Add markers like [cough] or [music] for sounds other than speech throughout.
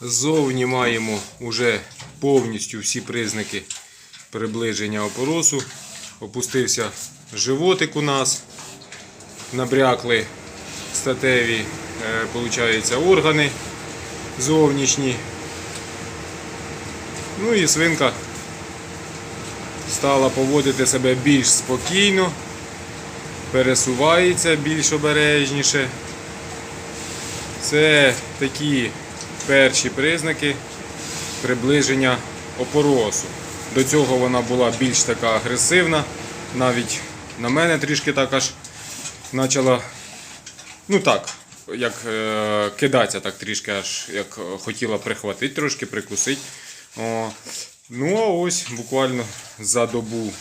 Ззовні маємо вже повністю всі признаки приближення опоросу. Опустився животик у нас. Набрякли статеві е, органи зовнішні. Ну і свинка стала поводити себе більш спокійно, пересувається більш обережніше. Це такі перші признаки приближення опоросу. До цього вона була більш така агресивна, навіть на мене трішки так аж почала, ну так, як е, кидатися так трішки, аж як хотіла прихватити трошки, прикусити. О. Ну а ось буквально за добу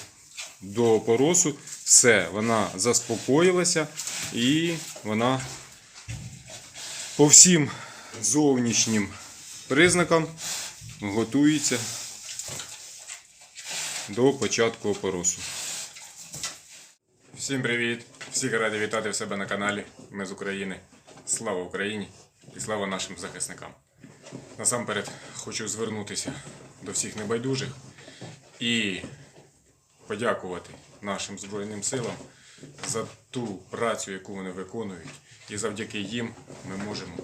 до опоросу все, вона заспокоїлася і вона по всім зовнішнім признакам готується до початку опоросу. Всім привіт! Всіх радий вітати в себе на каналі. Ми з України. Слава Україні і слава нашим захисникам. Насамперед хочу звернутися до всіх небайдужих і подякувати нашим Збройним силам за ту працю, яку вони виконують. І завдяки їм ми можемо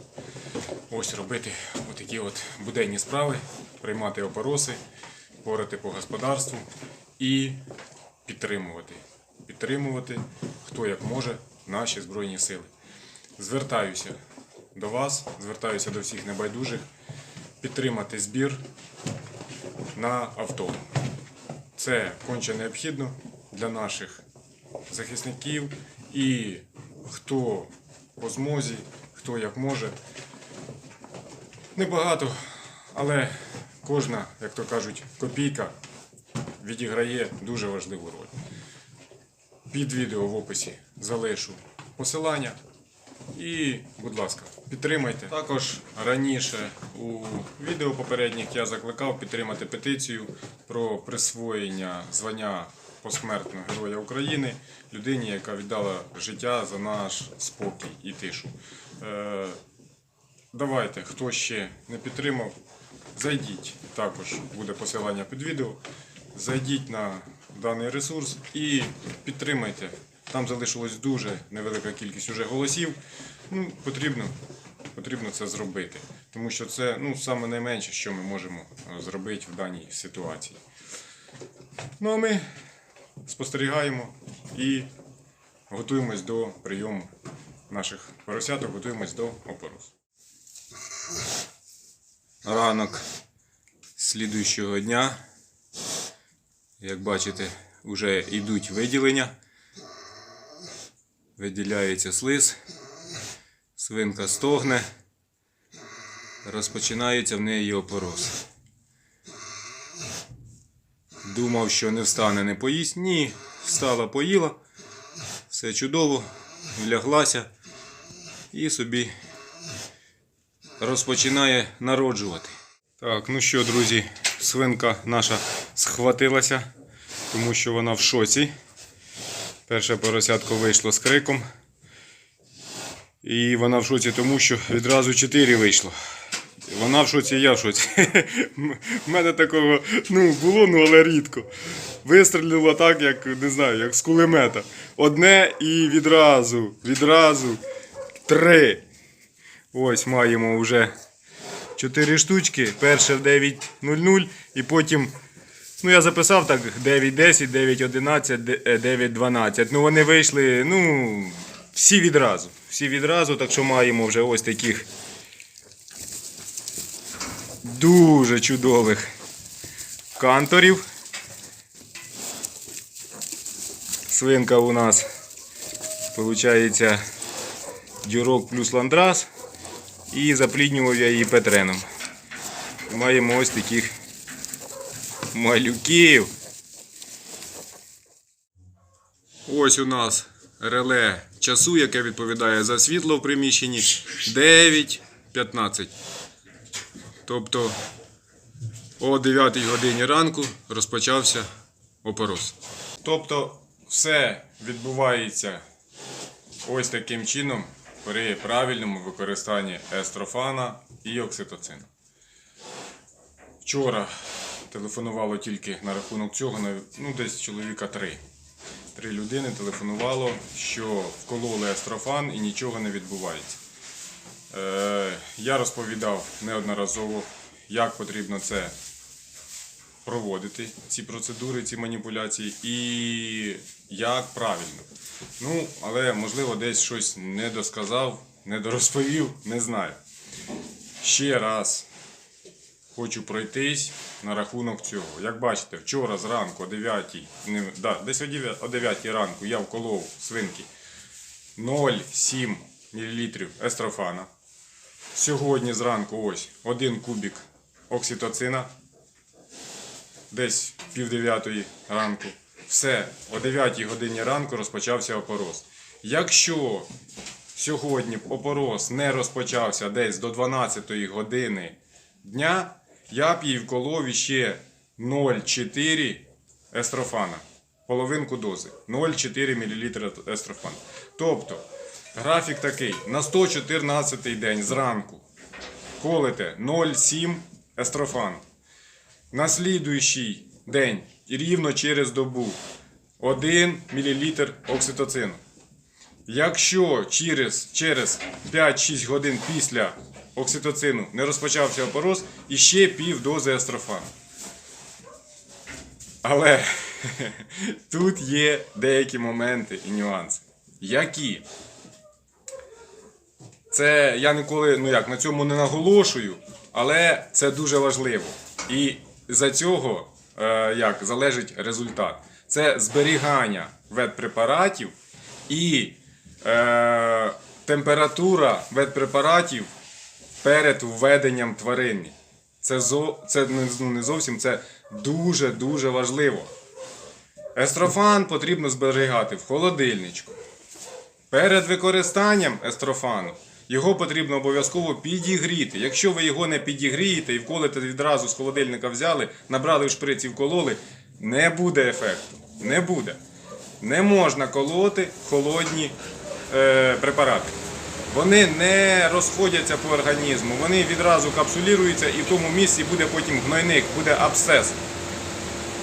ось робити отакі от буденні справи, приймати опороси, порати по господарству і підтримувати. Підтримувати, хто як може, наші Збройні сили. Звертаюся до вас, звертаюся до всіх небайдужих підтримати збір на авто. Це конче необхідно для наших захисників і хто по змозі, хто як може. Небагато, але кожна, як то кажуть, копійка відіграє дуже важливу роль. Під відео в описі залишу посилання. І, будь ласка, підтримайте. Також раніше у відео попередніх я закликав підтримати петицію про присвоєння звання посмертного Героя України людині, яка віддала життя за наш спокій і тишу. Е, давайте, хто ще не підтримав, зайдіть. Також буде посилання під відео. Зайдіть на даний ресурс і підтримайте. Там залишилось дуже невелика кількість уже голосів. Ну, потрібно, потрібно це зробити. Тому що це ну, саме найменше, що ми можемо е, зробити в даній ситуації. Ну а ми спостерігаємо і готуємось до прийому наших поросяток, готуємось до опоросу. Ранок слідуючого дня. Як бачите, вже йдуть виділення. Виділяється слиз, свинка стогне, розпочинається в неї опорос. Думав, що не встане, не поїсть. Ні, встала, поїла, все чудово, вляглася і собі розпочинає народжувати. Так, ну що, друзі, свинка наша схватилася, тому що вона в шоці. Перше поросятко вийшло з криком. І вона в шоці тому, що відразу 4 вийшло. Вона в шоці, я в шоці. [laughs] У мене такого ну, було, ну але рідко. Вистрілило так, як не знаю, як з кулемета. Одне і відразу, відразу три. Ось маємо вже 4 штучки. Перше в 9.00 і потім Ну, я записав так 9.10, 9.11, 9.12. Ну, вони вийшли, ну, всі відразу. Всі відразу, так що маємо вже ось таких дуже чудових канторів. Свинка у нас, виходить, дюрок плюс ландрас. І запліднював я її петреном. Маємо ось таких малюків. Ось у нас реле часу, яке відповідає за світло в приміщенні 9.15. Тобто о 9 годині ранку розпочався опорос. Тобто все відбувається ось таким чином при правильному використанні естрофана і окситоцину. Вчора телефонувало тільки на рахунок цього, ну десь чоловіка три. Три людини телефонувало, що вкололи астрофан і нічого не відбувається. Е, я розповідав неодноразово, як потрібно це проводити, ці процедури, ці маніпуляції, і як правильно. Ну, але можливо десь щось не досказав, не дорозповів, не знаю. Ще раз хочу пройтись на рахунок цього. Як бачите, вчора зранку о 9, не, да, десь о 9, о 9 ранку я вколов свинки 0,7 мл естрофана. Сьогодні зранку ось один кубик окситоцина. Десь пів дев'ятої ранку. Все, о 9 годині ранку розпочався опороз. Якщо сьогодні опороз не розпочався десь до 12 години дня, я б їй вколов ще 0,4 естрофана. Половинку дози. 0,4 мл естрофан. Тобто, графік такий: на 114 день зранку колите 0,7 естрофан. На слідуючий день і рівно через добу 1 мл окситоцину. Якщо через, через 5-6 годин після окситоцину не розпочався опороз, іще пів дози астрофану. Але [laughs] тут є деякі моменти і нюанси. Які? Це я ніколи ну як, на цьому не наголошую, але це дуже важливо. І за цього е, як, залежить результат. Це зберігання ветпрепаратів і е, температура ветпрепаратів перед введенням тварини. Це, зо, це ну, не зовсім це дуже-дуже важливо. Естрофан потрібно зберігати в холодильничку. Перед використанням естрофану його потрібно обов'язково підігріти. Якщо ви його не підігрієте і вколите відразу з холодильника взяли, набрали в шприц і вкололи, не буде ефекту. Не буде. Не можна колоти холодні е, препарати. Вони не розходяться по організму, вони відразу капсулюються і в тому місці буде потім гнойник, буде абсцес.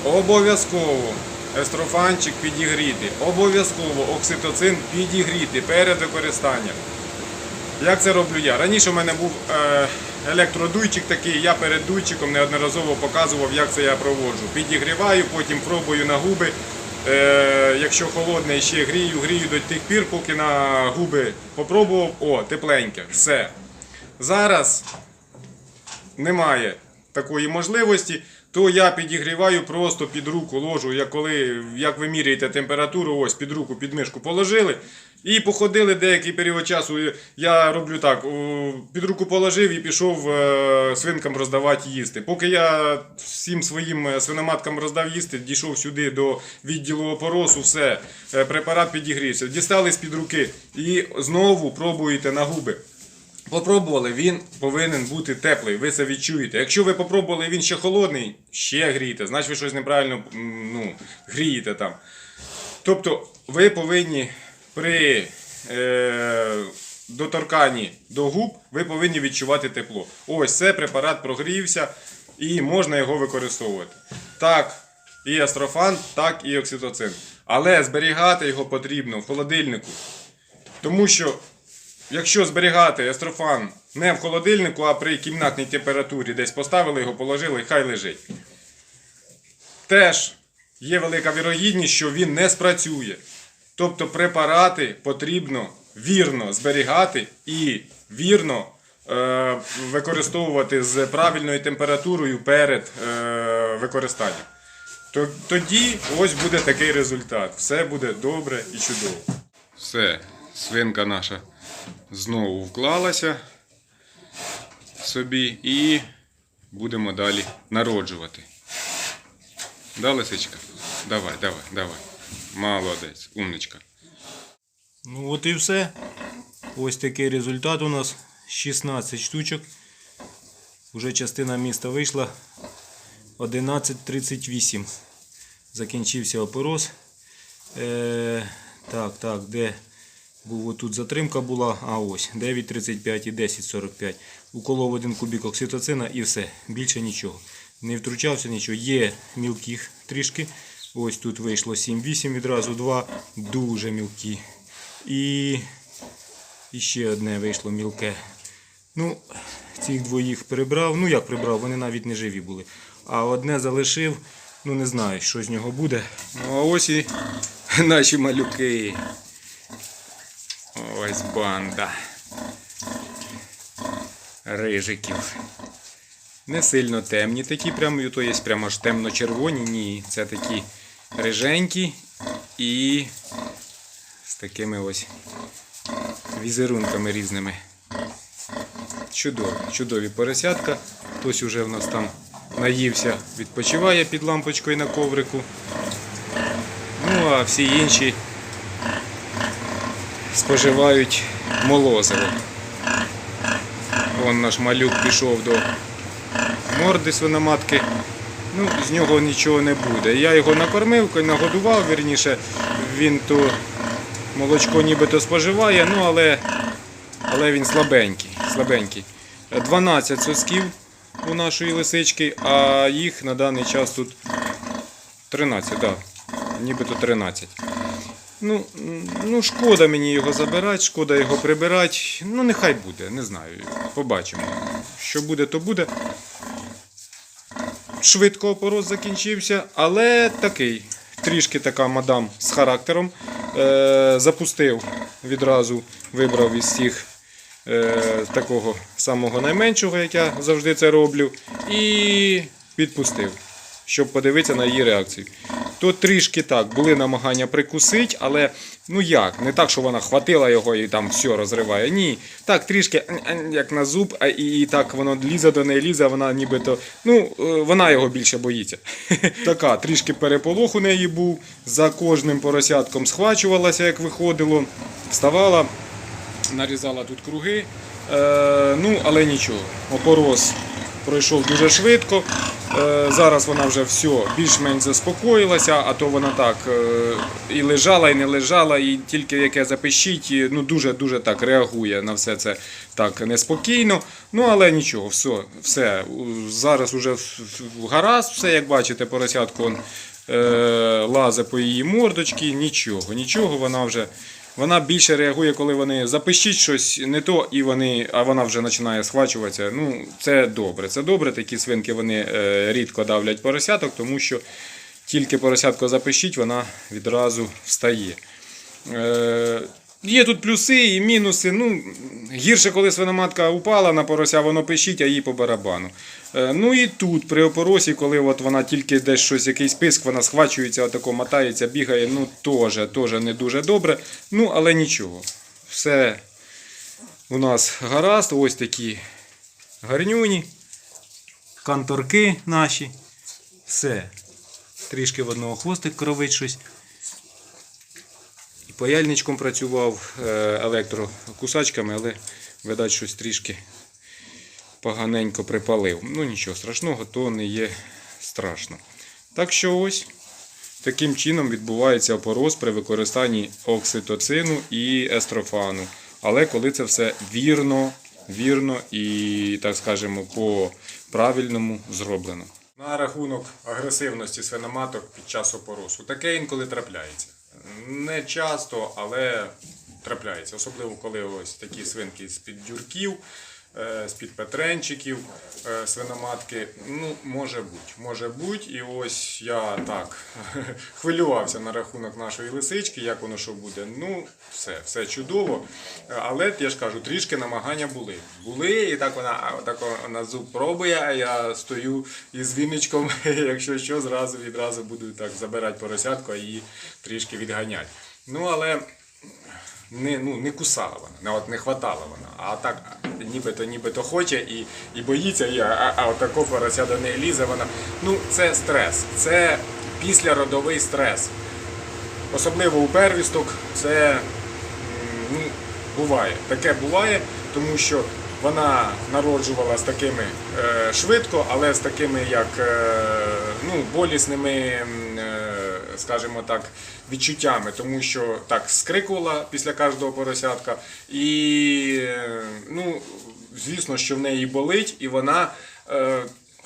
Обов'язково естрофанчик підігріти. Обов'язково окситоцин підігріти перед використанням. Як це роблю я? Раніше в мене був е, електродуйчик такий, я перед дуйчиком неодноразово показував, як це я проводжу. Підігріваю, потім пробую на губи. Е, якщо холодне, ще грію, грію до тих пір, поки на губи попробував. О, тепленьке. Все. Зараз немає такої можливості, то я підігріваю просто під руку, ложу, як коли, як ви міряєте температуру, ось під руку, під мишку положили. І походили деякий період часу. Я роблю так: під руку положив і пішов е, свинкам роздавати їсти. Поки я всім своїм е, свиноматкам роздав їсти, дійшов сюди до відділу опоросу, все, е, препарат підігрівся. Дістали з-під руки і знову пробуєте на губи. Попробували, він повинен бути теплий, ви це відчуєте. Якщо ви попробували, він ще холодний, ще грієте, значить ви щось неправильно ну, грієте там. Тобто ви повинні при е, доторканні до губ ви повинні відчувати тепло. Ось це препарат прогрівся і можна його використовувати. Так, і астрофан, так і окситоцин. Але зберігати його потрібно в холодильнику. Тому що Якщо зберігати естрофан не в холодильнику, а при кімнатній температурі десь поставили його, положили, хай лежить. Теж є велика вірогідність, що він не спрацює. Тобто препарати потрібно вірно зберігати і вірно е, використовувати з правильною температурою перед е, використанням. Тоді ось буде такий результат. Все буде добре і чудово. Все, свинка наша знову вклалася собі і будемо далі народжувати. Да, лисичка? Давай, давай, давай. Молодець, умничка. Ну от і все. Ось такий результат у нас. 16 штучок. Уже частина міста вийшла. 11.38. Закінчився опороз. Е, так, так, де був отут затримка була. А ось 9.35 і 10.45. Уколов один кубік окситоцина і все. Більше нічого. не втручався нічого. Є мілких трішки. Ось тут вийшло 7-8 відразу, два дуже мілкі. І, і ще одне вийшло мілке. Ну, цих двоїх прибрав. Ну як прибрав, вони навіть не живі були. А одне залишив, ну не знаю, що з нього буде. Ну а ось і [laughs] наші малюки. Ось банда. Рижиків. Не сильно темні такі, прямо, то є прямо аж темно-червоні. Ні, це такі риженькі і з такими ось візерунками різними. Чудові, чудові поросятка. Хтось уже в нас там наївся, відпочиває під лампочкою на коврику. Ну а всі інші споживають молозиво. Вон наш малюк пішов до морди свиноматки. Ну, з нього нічого не буде. Я його накормив, нагодував, вірніше, він то молочко нібито споживає, ну але, але він слабенький. слабенький. 12 сосків у нашої лисички, а їх на даний час тут 13, так. Да. Нібито 13. Ну, ну, шкода мені його забирати, шкода його прибирати. Ну, нехай буде, не знаю. Побачимо. Що буде, то буде. Швидко опорос закінчився, але такий. Трішки така мадам з характером. Е, запустив відразу, вибрав із всіх е, такого самого найменшого, як я завжди це роблю, і відпустив, щоб подивитися на її реакцію. То трішки так, були намагання прикусити, але ну як, не так, що вона хватила його і там все розриває. Ні. Так, трішки як на зуб, а і, так воно лізе до неї, лізе, вона нібито. Ну, е, вона його більше боїться. [laughs] Така, трішки переполох у неї був. За кожним поросятком схвачувалася, як виходило, вставала, нарізала тут круги. Е, ну, але нічого. Опорос пройшов дуже швидко. Е, зараз вона вже все більш-менш заспокоїлася, а то вона так е, і лежала, і не лежала, і тільки яке запищить, ну дуже-дуже так реагує на все це так неспокійно. Ну але нічого, все, все. Зараз уже гаразд, все, як бачите, поросятко он, е, лазе по її мордочці, нічого, нічого, вона вже. Вона більше реагує, коли вони запищить щось не то, і вони, а вона вже починає схвачуватися. Ну, це добре. Це добре. Такі свинки вони е, рідко давлять поросяток, тому що тільки поросятко запищить, вона відразу встає. Е, є тут плюси і мінуси. Ну, гірше, коли свиноматка упала на порося, воно пищить, а їй по барабану. Е, ну і тут, при опоросі, коли от вона тільки десь щось, якийсь писк, вона схвачується, отако мотається, бігає, ну теж, теж не дуже добре. Ну, але нічого. Все у нас гаразд, ось такі гарнюні, канторки наші. Все. Трішки в одного хвостик кровить щось. Паяльничком працював е, електрокусачками, але, видать, щось трішки поганенько припалив. Ну нічого страшного, то не є страшно. Так що ось таким чином відбувається опороз при використанні окситоцину і естрофану. Але коли це все вірно, вірно і, так скажемо, по правильному зроблено. На рахунок агресивності свиноматок під час опоросу. Таке інколи трапляється. Не часто, але трапляється. Особливо коли ось такі свинки з-під дюрків, з-під петренчиків, е, свиноматки. Ну, може бути, може бути. І ось я так [laughs] хвилювався на рахунок нашої лисички, як воно що буде. Ну, все, все чудово. Е, Але я ж кажу, трішки намагання були. Були, і так вона так на зуб пробує, а я стою із віничком, [laughs] якщо що, зразу відразу буду так забирати поросятку, а її трішки відганяти. Ну, але не, ну, не кусала вона, не, от не хватала вона. А так нібито нібито хоче і, і боїться, і, а, а отако порося до неї лізе вона. Ну, це стрес, це післяродовий стрес. Особливо у первісток це ну, буває. Таке буває, тому що вона народжувала з такими е, швидко, але з такими як е, ну, болісними, е, скажімо так, відчуттями, тому що так скрикувала після кожного поросятка, і ну, звісно, що в неї болить, і вона.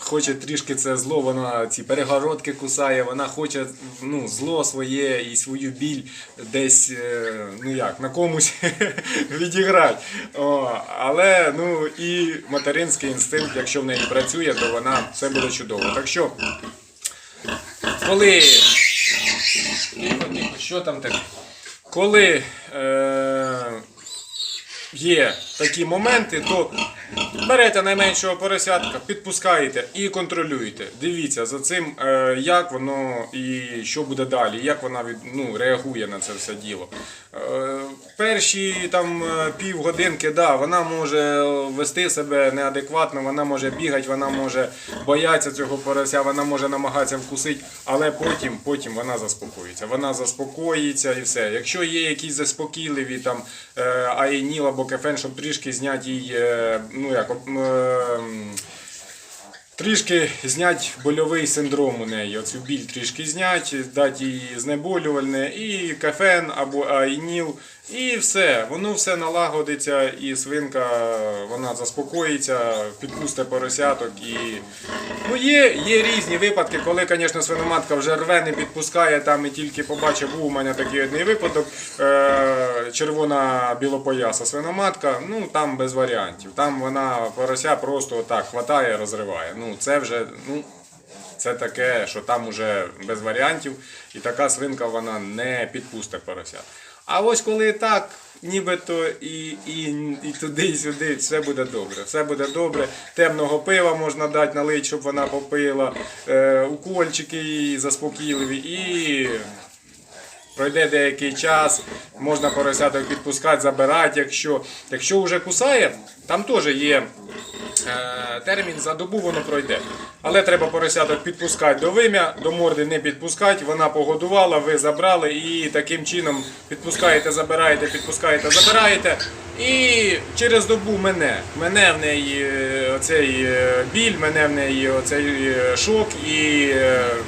Хоче трішки це зло, вона ці перегородки кусає, вона хоче ну, зло своє і свою біль десь е, ну як, на комусь [laughs] відіграти. О, але ну і материнський інстинкт, якщо в неї працює, то вона все буде чудово. Так що, коли. Що там таке? Коли е, є такі моменти, то берете найменшого поросятка, підпускаєте і контролюєте. Дивіться за цим, е, як воно і що буде далі, як вона від, ну, реагує на це все діло. Е, перші там е, півгодинки, да, вона може вести себе неадекватно, вона може бігати, вона може боятися цього порося, вона може намагатися вкусити, але потім, потім вона заспокоїться. Вона заспокоїться і все. Якщо є якісь заспокійливі там аеніл або кефен, щоб трішки зняти е, ну як. Об- е, Трішки зняти больовий синдром у неї. Оцю біль трішки зняти, дати їй знеболювальне, і кафен або аїніл, і все. Воно все налагодиться, і свинка вона заспокоїться, підпусте поросяток. І... Ну, є, є різні випадки, коли, звісно, свиноматка вже рве, не підпускає там і тільки побачив, був у мене такий одний випадок. Е- червона білопояса свиноматка, ну там без варіантів. Там вона порося просто так хватає, розриває. Ну це вже, ну. Це таке, що там уже без варіантів, і така свинка вона не підпустить порося. А ось коли так, нібито і, і, і туди, і сюди, все буде добре. Все буде добре. Темного пива можна дати, налить, щоб вона попила, е, укольчики їй заспокійливі і Пройде деякий час, можна поросяток підпускати, забирати. Якщо, якщо вже кусає, там теж є е, термін за добу воно пройде. Але треба поросяток підпускати до вим'я, до морди не підпускати. Вона погодувала, ви забрали і таким чином підпускаєте, забираєте, підпускаєте, забираєте. І через добу мене. Мене в неї е, оцей е, біль, мене в неї оцей е, шок і,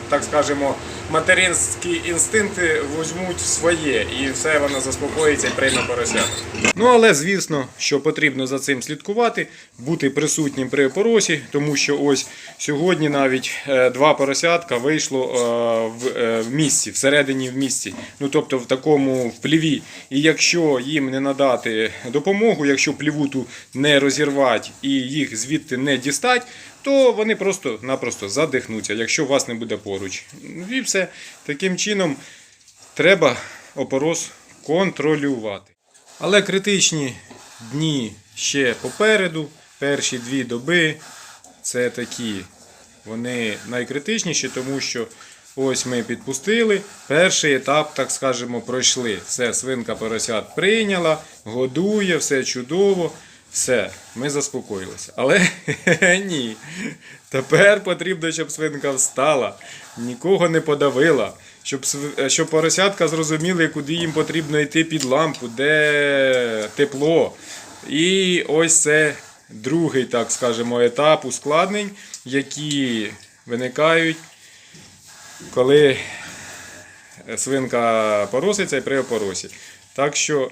так скажемо, материнські інстинкти візьмуть своє, і все воно заспокоїться і прийме поросяток. Ну, але звісно, що потрібно за цим слідкувати, бути присутнім при поросі, тому що ось сьогодні навіть е, два поросятка вийшло е, в, е, в місці, всередині в місці, ну тобто в такому пліві. І якщо їм не надати допомогу, якщо плівуту не розірвати і їх звідти не дістати, то вони просто-напросто задихнуться, якщо вас не буде поруч. І все. Таким чином треба опорос контролювати. Але критичні дні ще попереду. Перші дві доби це такі. Вони найкритичніші, тому що ось ми підпустили. Перший етап, так скажемо, пройшли. Все, свинка поросят прийняла, годує, все чудово. Все, ми заспокоїлися. Але [laughs] ні. Тепер потрібно, щоб свинка встала, нікого не подавила, щоб, щоб поросятка зрозуміли, куди їм потрібно йти під лампу, де тепло. І ось це другий, так скажемо, етап ускладнень, які виникають, коли свинка пороситься і при опоросі. Так що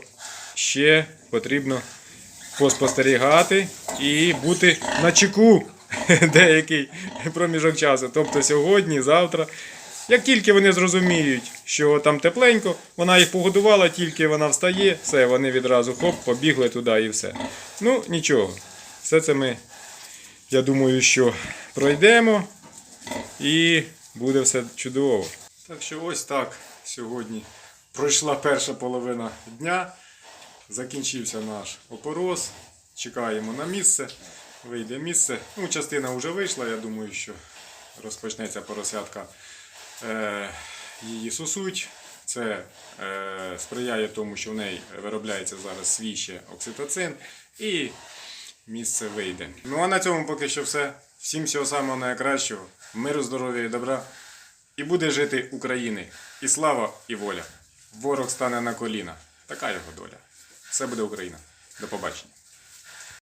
ще потрібно поспостерігати і бути на чеку [laughs] деякий проміжок часу. Тобто сьогодні, завтра. Як тільки вони зрозуміють, що там тепленько, вона їх погодувала, тільки вона встає, все, вони відразу хоп, побігли туди і все. Ну, нічого. Все це ми, я думаю, що пройдемо і буде все чудово. Так що ось так сьогодні пройшла перша половина дня. Закінчився наш опорос. Чекаємо на місце. Вийде місце. Ну, частина вже вийшла, я думаю, що розпочнеться поросятка. Е, її сосуть. Це е, сприяє тому, що в неї виробляється зараз свій окситоцин. І місце вийде. Ну а на цьому поки що все. Всім всього самого найкращого. Миру, здоров'я і добра. І буде жити України. І слава, і воля. Ворог стане на коліна. Така його доля. Все буде Україна. До побачення.